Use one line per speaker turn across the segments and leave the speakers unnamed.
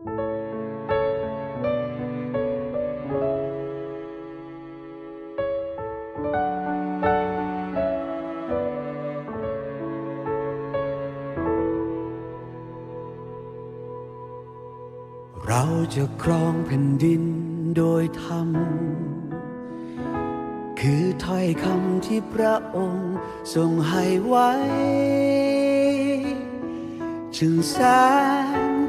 เราจะครองแผ่นดินโดยธรรม คือถ้อยคำที่พระองค์ทรงให้ไว้ จึงแส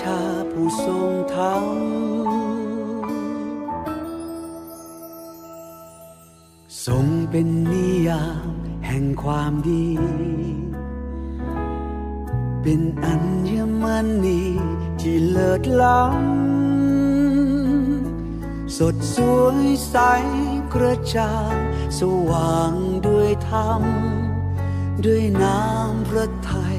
ชาผู้ทรงธรรมทรงเป็นนิยามแห่งความดี เป็นอัญมณีที่เลิศล้ำสดสวยใสกระจ่างสว่างด้วยธรรม ด้วยน้ำพระทัย